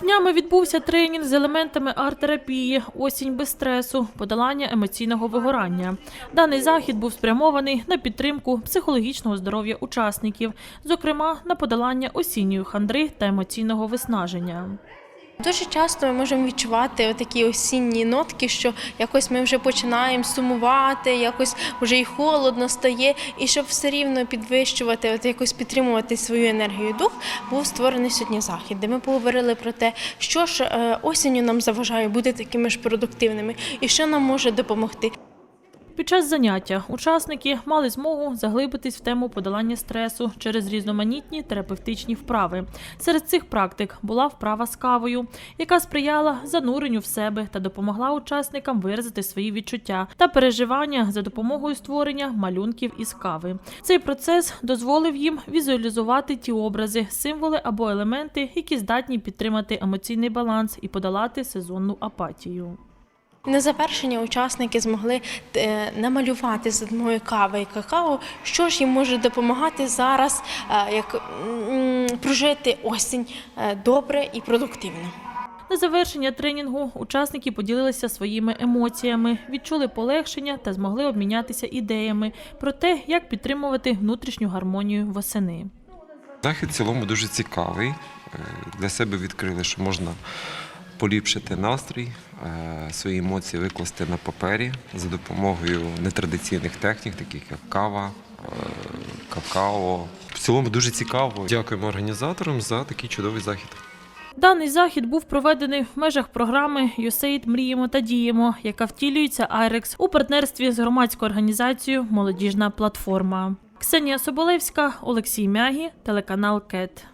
Днями відбувся тренінг з елементами арт-терапії, осінь без стресу, подолання емоційного вигорання. Даний захід був спрямований на підтримку психологічного здоров'я учасників, зокрема на подолання осінньої хандри та емоційного виснаження. Дуже часто ми можемо відчувати такі осінні нотки, що якось ми вже починаємо сумувати, якось вже і холодно стає. І щоб все рівно підвищувати, от якось підтримувати свою енергію дух, був створений сьогодні захід, де ми поговорили про те, що ж е, осінню нам заважає бути такими ж продуктивними і що нам може допомогти. Час заняття учасники мали змогу заглибитись в тему подолання стресу через різноманітні терапевтичні вправи. Серед цих практик була вправа з кавою, яка сприяла зануренню в себе та допомогла учасникам виразити свої відчуття та переживання за допомогою створення малюнків із кави. Цей процес дозволив їм візуалізувати ті образи, символи або елементи, які здатні підтримати емоційний баланс і подолати сезонну апатію. На завершення учасники змогли е, намалювати з допомогою кави і какао, що ж їм може допомагати зараз е, як прожити осінь е, добре і продуктивно. На завершення тренінгу учасники поділилися своїми емоціями, відчули полегшення та змогли обмінятися ідеями про те, як підтримувати внутрішню гармонію восени. Захід в цілому дуже цікавий. Для себе відкрили, що можна поліпшити настрій, е, свої емоції викласти на папері за допомогою нетрадиційних технік, таких як кава, е, какао. В цілому дуже цікаво. Дякуємо організаторам за такий чудовий захід. Даний захід був проведений в межах програми «USAID Мріємо та діємо, яка втілюється Айрекс у партнерстві з громадською організацією Молодіжна платформа. Ксенія Соболевська, Олексій Мягі, телеканал КЕТ.